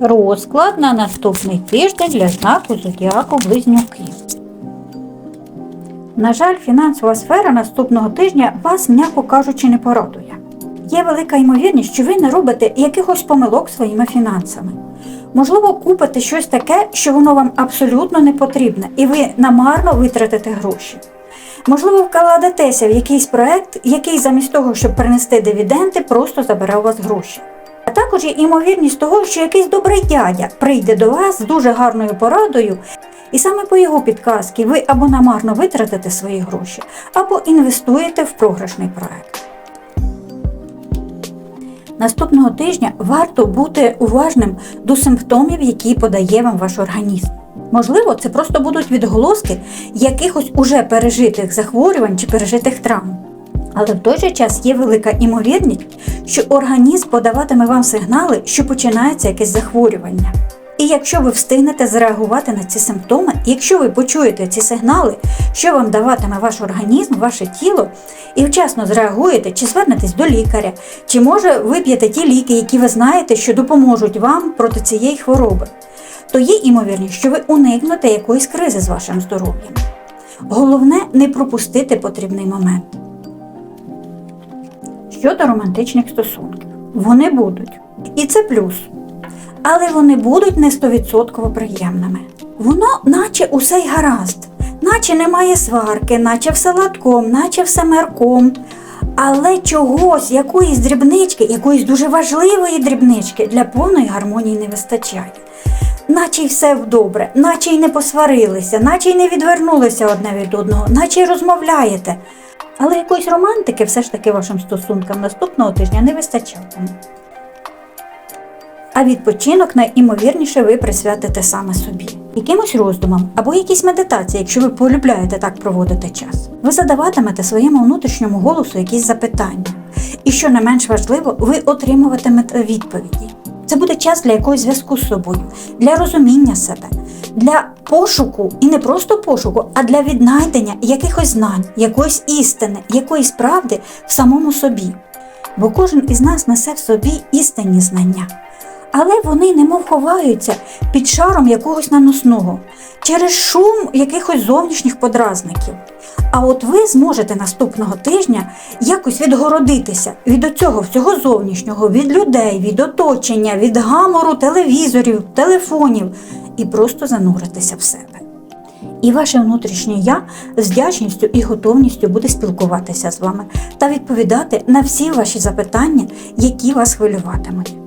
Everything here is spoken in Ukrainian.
Розклад на наступний тиждень для знаку зодіаку Близнюки. На жаль, фінансова сфера наступного тижня вас, м'яко кажучи, не порадує. Є велика ймовірність, що ви не робите якихось помилок своїми фінансами. Можливо, купите щось таке, що воно вам абсолютно не потрібне, і ви намарно витратите гроші. Можливо, вкладетеся в якийсь проект, який замість того, щоб принести дивіденди, просто забере у вас гроші. Також є імовірність того, що якийсь добрий дядя прийде до вас з дуже гарною порадою, і саме по його підказці ви або намарно витратите свої гроші, або інвестуєте в програшний проект. Наступного тижня варто бути уважним до симптомів, які подає вам ваш організм. Можливо, це просто будуть відголоски якихось уже пережитих захворювань чи пережитих травм. Але в той же час є велика імовірність, що організм подаватиме вам сигнали, що починається якесь захворювання. І якщо ви встигнете зреагувати на ці симптоми, якщо ви почуєте ці сигнали, що вам даватиме ваш організм, ваше тіло, і вчасно зреагуєте, чи звернетесь до лікаря, чи може вип'єте ті ліки, які ви знаєте, що допоможуть вам проти цієї хвороби, то є імовірність, що ви уникнете якоїсь кризи з вашим здоров'ям. Головне не пропустити потрібний момент. Щодо романтичних стосунків, вони будуть. І це плюс. Але вони будуть не 100% приємними. Воно, наче усе й гаразд, наче немає сварки, наче все ладком, наче все мерком. Але чогось, якоїсь дрібнички, якоїсь дуже важливої дрібнички для повної гармонії не вистачає. Наче й все добре, наче й не посварилися, наче й не відвернулися одне від одного, наче й розмовляєте. Але якоїсь романтики все ж таки вашим стосункам наступного тижня не вистачатиме. А відпочинок найімовірніше ви присвятите саме собі. Якимось роздумам або якісь медитації, якщо ви полюбляєте так проводити час. Ви задаватимете своєму внутрішньому голосу якісь запитання. І що не менш важливо, ви отримуватимете відповіді. Це буде час для якогось зв'язку з собою, для розуміння себе, для пошуку, і не просто пошуку, а для віднайдення якихось знань, якоїсь істини, якоїсь правди в самому собі. Бо кожен із нас несе в собі істинні знання. Але вони немов ховаються під шаром якогось наносного, через шум якихось зовнішніх подразників. А от ви зможете наступного тижня якось відгородитися від цього всього зовнішнього, від людей, від оточення, від гамору, телевізорів, телефонів і просто зануритися в себе. І ваше внутрішнє я з вдячністю і готовністю буде спілкуватися з вами та відповідати на всі ваші запитання, які вас хвилюватимуть.